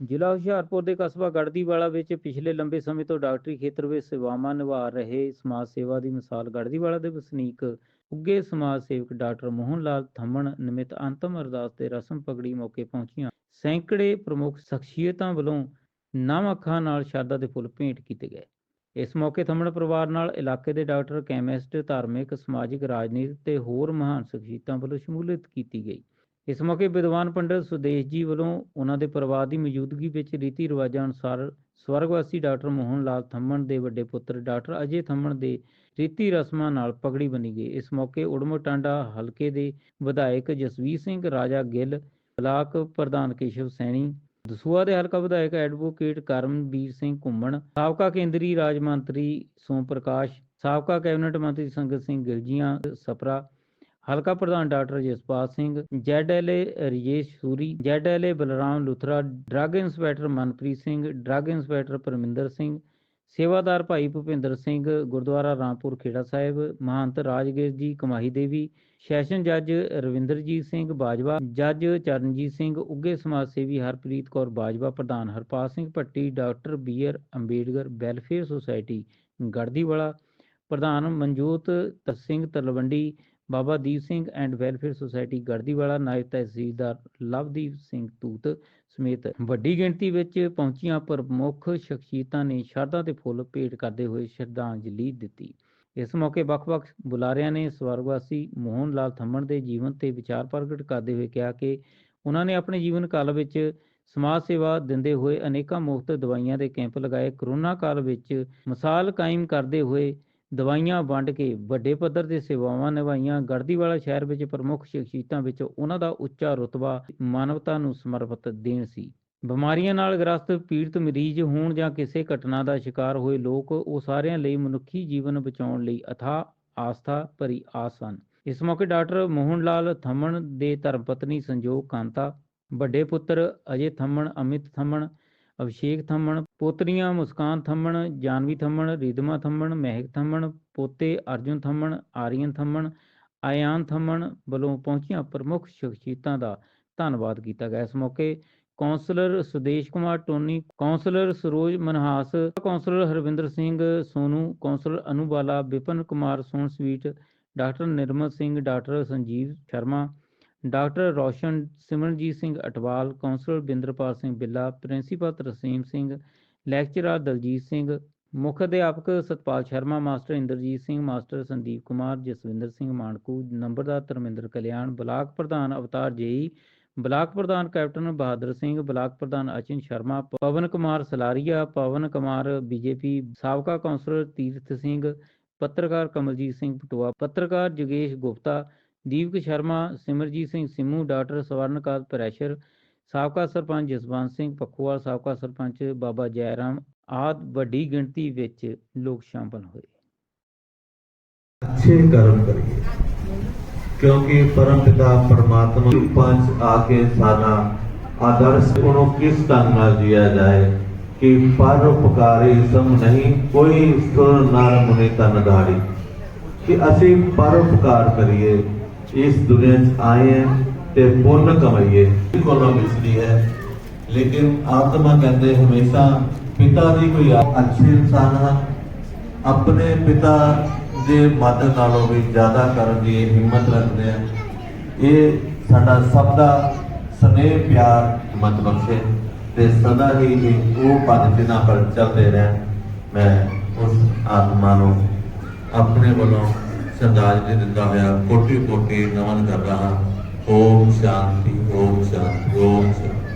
ਜ਼ਿਲ੍ਹਾ ਹੁਸ਼ਿਆਰਪੁਰ ਦੇ ਕਸਬਾ ਗੜਦੀਵਾਲਾ ਵਿੱਚ ਪਿਛਲੇ ਲੰਬੇ ਸਮੇਂ ਤੋਂ ਡਾਕਟਰੀ ਖੇਤਰ ਵਿੱਚ ਸੇਵਾਵਾਂ ਨਿਭਾ ਰਹੇ ਸਮਾਜ ਸੇਵਾ ਦੀ ਮਿਸਾਲ ਗੜਦੀਵਾਲਾ ਦੇ ਵਸਨੀਕ ਉੱਗੇ ਸਮਾਜ ਸੇਵਕ ਡਾਕਟਰ ਮੋਹਨ ਲਾਲ ਥੰਮਣ ਨਿਮਿਤ ਅੰਤਮ ਅਰਦਾਸ ਤੇ ਰਸਮ ਪਗੜੀ ਮੌਕੇ ਪਹੁੰਚੀਆਂ। ਸੈਂਕੜੇ ਪ੍ਰਮੁੱਖ ਸ਼ਖਸੀਅਤਾਂ ਵੱਲੋਂ ਨਮ ਅੱਖਾਂ ਨਾਲ ਸ਼ਰਧਾ ਦੇ ਫੁੱਲ ਭੇਂਟ ਕੀਤੇ ਗਏ। ਇਸ ਮੌਕੇ ਥੰਮਣ ਪਰਿਵਾਰ ਨਾਲ ਇਲਾਕੇ ਦੇ ਡਾਕਟਰ, ਕੈਮਿਸਟ, ਧਾਰਮਿਕ, ਸਮਾਜਿਕ, ਰਾਜਨੀਤਿਕ ਤੇ ਹੋਰ ਮਹਾਨ ਸ਼ਖਸੀਅਤਾਂ ਵੱਲੋਂ ਸ਼ਮੂਲੀਅਤ ਕੀਤੀ ਗਈ। ਇਸ ਮੌਕੇ ਵਿਦਵਾਨ ਪੰਡਿਤ ਸੁਦੇਸ਼ ਜੀ ਵੱਲੋਂ ਉਹਨਾਂ ਦੇ ਪਰਿਵਾਰ ਦੀ ਮੌਜੂਦਗੀ ਵਿੱਚ ਰੀਤੀ ਰਿਵਾਜਾਂ ਅਨੁਸਾਰ ਸਵਰਗਵਾਸੀ ਡਾਕਟਰ ਮੋਹਨ ਲਾਲ ਥੰਮਣ ਦੇ ਵੱਡੇ ਪੁੱਤਰ ਡਾਕਟਰ ਅਜੇ ਥੰਮਣ ਦੇ ਰੀਤੀ ਰਸਮਾਂ ਨਾਲ ਪਗੜੀ ਬਣੀ ਗਈ। ਇਸ ਮੌਕੇ ਉੜਮ ਟਾਂਡਾ ਹਲਕੇ ਦੇ ਵਿਧਾਇਕ ਜਸਵੀਰ ਸਿੰਘ, ਰਾਜਾ ਗਿੱਲ, ਬਲਾਕ ਪ੍ਰਧਾਨ ਕੇਸ਼ਵ ਸੈਣੀ ਦਸੂਆ ਦੇ ਹਲਕਾ ਵਿਧਾਇਕ ਐਡਵੋਕੇਟ ਕਰਮਵੀਰ ਸਿੰਘ ਘੁੰਮਣ, ਸਾਬਕਾ ਕੇਂਦਰੀ ਰਾਜ ਮੰਤਰੀ ਸੋਮ ਪ੍ਰਕਾਸ਼, ਸਾਬਕਾ ਕੈਬਨਿਟ ਮੰਤਰੀ ਸੰਗਤ ਸਿੰਘ ਗਿਲਜੀਆਂ ਸਪਰਾ ਹਲਕਾ ਪ੍ਰਧਾਨ doctor Jaspal Singh, ZLA Rajesh Suri, ZLA Balram Luthra, drug inspector Manpreet Singh, drug inspector Parminder Singh, ਸੇਵਾਦਾਰ ਭਾਈ ਭੁਪਿੰਦਰ ਸਿੰਘ, ਗੁਰਦੁਆਰਾ ਰਾਮਪੁਰ ਖੇੜਾ ਸਾਹਿਬ, ਮਹੰਤ ਰਾਜਗੀਰ ਜੀ, ਕਮਾਹੀ ਦੇਵੀ, ਸੈਸ਼ਨ ਜੱਜ ਰਵਿੰਦਰਜੀਤ ਸਿੰਘ ਬਾਜਵਾ, ਜੱਜ ਚਰਨਜੀਤ ਸਿੰਘ ਉੱਗੇ ਸਮਾਜ ਸੇਵੀ ਹਰਪ੍ਰੀਤ ਕੌਰ ਬਾਜਵਾ, ਪ੍ਰਧਾਨ Harpal Singh Bhatti, doctor B R Ambedkar, welfare society Gardiwala ਪ੍ਰਧਾਨ ਮਨਜੋਤ ਤ- Singh Talwandi Baba Deep Singh and welfare society Gardiwala ਨਾਇਬ ਤਹਿਸੀਲਦਾਰ ਲਵਦੀਪ ਸਿੰਘ ਤੂਤ ਸਮੇਤ ਵੱਡੀ ਗਿਣਤੀ ਵਿੱਚ ਪਹੁੰਚੀਆਂ ਪ੍ਰਮੁੱਖ ਸ਼ਖਸੀਅਤਾਂ ਨੇ ਸ਼ਰਧਾ ਦੇ ਫੁੱਲ ਭੇਟ ਕਰਦੇ ਹੋਏ ਸ਼ਰਧਾਂਜਲੀ ਦਿੱਤੀ। ਇਸ ਮੌਕੇ ਵੱਖ-ਵੱਖ ਬੁਲਾਰਿਆਂ ਨੇ ਸਵਰਗਵਾਸੀ ਮੋਹਨ ਲਾਲ ਥੰਮਣ ਦੇ ਜੀਵਨ ਤੇ ਵਿਚਾਰ ਪ੍ਰਗਟ ਕਰਦੇ ਹੋਏ ਕਿਹਾ ਕਿ ਉਹਨਾਂ ਨੇ ਆਪਣੇ ਜੀਵਨ ਕਾਲ ਵਿੱਚ ਸਮਾਜ ਸੇਵਾ ਦਿੰਦੇ ਹੋਏ ਅਨੇਕਾਂ ਮੁਫਤ ਦਵਾਈਆਂ ਦੇ ਕੈਂਪ ਲਗਾਏ। ਕਰੋਨਾ ਕਾਲ ਵਿੱਚ ਮਿਸਾਲ ਕਾਇਮ ਕਰਦੇ ਹੋਏ ਦਵਾਈਆਂ ਵੰਡ ਕੇ ਵੱਡੇ ਪੱਧਰ ਤੇ ਸੇਵਾਵਾਂ ਨਿਭਾਈਆਂ। ਗੜਦੀਵਾਲਾ ਸ਼ਹਿਰ ਵਿੱਚ ਪ੍ਰਮੁੱਖ ਸ਼ਖਸੀਅਤਾਂ ਵਿੱਚ ਉਹਨਾਂ ਦਾ ਉੱਚਾ ਰੁਤਬਾ ਮਾਨਵਤਾ ਨੂੰ ਸਮਰਪਿਤ ਦੇਣ ਸੀ। ਬਿਮਾਰੀਆਂ ਨਾਲ ਗ੍ਰਸਤ ਪੀੜਤ ਮਰੀਜ਼ ਹੋਣ ਜਾਂ ਕਿਸੇ ਘਟਨਾ ਦਾ ਸ਼ਿਕਾਰ ਹੋਏ ਲੋਕ ਉਹ ਸਾਰਿਆਂ ਲਈ ਮਨੁੱਖੀ ਜੀਵਨ ਬਚਾਉਣ ਲਈ ਅਥਾ ਆਸਥਾ ਭਰੀ ਆਸ ਹਨ ਇਸ ਮੌਕੇ ਡਾਕਟਰ ਮੋਹਨ ਲਾਲ ਥੰਮਣ ਦੇ ਧਰਮਪਤਨੀ ਸੰਜੋਗ ਕਾਂਤਾ, ਵੱਡੇ ਪੁੱਤਰ ਅਜੇ ਥੰਮਣ, ਅਮਿਤ ਥੰਮਣ ਅਭਿਸ਼ੇਕ ਥੰਮਣ, ਪੋਤਰੀਆਂ ਮੁਸਕਾਨ ਥੰਮਣ, ਜਾਨਵੀ ਥੰਮਣ ਰੀਦਮਾ ਥੰਮਣ, ਮਹਿਕ ਥੰਮਣ, ਪੋਤੇ ਅਰਜੁਨ ਥੰਮਣ, ਆਰੀਅਨ ਥੰਮਣ, ਆਯਾਨ ਥੰਮਣ ਵੱਲੋਂ ਪਹੁੰਚੀਆਂ ਪ੍ਰਮੁੱਖ ਸ਼ਖਸੀਅਤਾਂ ਦਾ ਧੰਨਵਾਦ ਕੀਤਾ ਗਿਆ। ਇਸ ਮੌਕੇ councillor Sudesh Kumar Tony, councillor Saroj Manhas, councillor Harvinder Singh Sonu, councillor Anubala, Vipan Kumar Sonsweet doctor Nirmal Singh, doctor Sanjeev Sharma doctor Roshan Simranjit Singh Atwal, councillor Binderpal Singh Billa, principal Tarsem Singh, lecturer Daljit Singh, ਮੁੱਖ ਅਧਿਆਪਕ Satpal Sharma, master Inderjit Singh, master Sandeep Kumar, Jaswinder Singh Manku, ਨੰਬਰਦਾਰ Dharminder Kalyan, block ਪ੍ਰਧਾਨ Avtar JE, block ਪ੍ਰਧਾਨ captain Bahadur Singh, block ਪ੍ਰਧਾਨ Achin Sharma, Pawan Kumar Salaria, Pawan Kumar BJP, ਸਾਬਕਾ councillor Tirath Singh, ਪੱਤਰਕਾਰ ਕਮਲਜੀਤ ਸਿੰਘ ਪਟੋਆ ਪੱਤਰਕਾਰ ਜੋਗੇਸ਼ ਗੁਪਤਾ ਦੀਪਕ ਸ਼ਰਮਾ, ਸਿਮਰਜੀਤ ਸਿੰਘ ਸਿਮੂ, ਡਾਕਟਰ ਸਵਰਨਕਾਲ ਪ੍ਰੈਸ਼ਰ, ਸਾਬਕਾ ਸਰਪੰਚ ਜਸਵੰਤ ਸਿੰਘ ਪੱਖੋਵਾਲ, ਸਾਬਕਾ ਸਰਪੰਚ ਬਾਬਾ ਜੈਰਾਮ, ਆਦ ਵੱਡੀ ਗਿਣਤੀ ਵਿੱਚ ਲੋਕ ਸ਼ਾਮਲ ਹੋਏ। ਅੱਛੇ ਕਰਮ ਕਰੀਏ, ਕਿਉਂਕਿ ਪਰਮ ਪਿਤਾ ਪਰਮਾਤਮਾ ਪੰਜ ਆ ਕੇ ਸਾਡਾ ਆਦਰਸ਼ ਨੂੰ ਕਿਸ ਢੰਗ ਨਾਲ ਜੀਆ ਜਾਏ ਕਿ ਪਰ ਉਪਕਾਰੀ ਸਮ ਨਹੀਂ, ਕੋਈ ਸੁਰ ਨਰ ਮੁਨੇ ਤਨ ਦਾੜੀ ਕਿ ਅਸੀਂ ਪਰ ਉਪਕਾਰ ਕਰੀਏ ਇਸ ਦੁਨੀਆ 'ਚ ਆਏ ਹਾਂ ਤੇ ਪੁੰਨ ਕਮਾਈਏ। ਕੋਲੋਂ ਮਿਲਦੀ ਹੈ। ਲੇਕਿਨ ਆਤਮਾ ਕਹਿੰਦੇ ਹਮੇਸ਼ਾ ਪਿਤਾ ਦੀ ਕੋਈ ਅੱਛੇ ਇਨਸਾਨ ਹਨ ਆਪਣੇ ਪਿਤਾ ਦੇ ਮਦਦ ਨਾਲੋਂ ਵੀ ਜ਼ਿਆਦਾ ਕਰਨ ਦੀ ਹਿੰਮਤ ਰੱਖਦੇ ਆ। ਇਹ ਸਾਡਾ ਸਭ ਦਾ ਸਨੇਹ ਪਿਆਰ ਹਿੰਮਤ ਬਖਸ਼ੇ ਤੇ ਸਦਾ ਹੀ ਇਹ ਉਹ ਪਦ ਜਿਨ੍ਹਾਂ ਪਰ ਚੱਲਦੇ ਰਹਿਣ। ਮੈਂ ਉਸ ਆਤਮਾ ਨੂੰ ਆਪਣੇ ਵੱਲੋਂ ਸ਼ਰਧਾਂਜਲੀ ਦਿੰਦਾ ਹੋਇਆ ਕੋਟੀ ਕੋਟੀ ਨਮਨ ਕਰਦਾ ਹਾਂ। ਓਮ ਸ਼ਾਂਤੀ ਓਮ ਸ਼ਾਂਤੀ ਓਮ ਸ਼ਾਂਤੀ।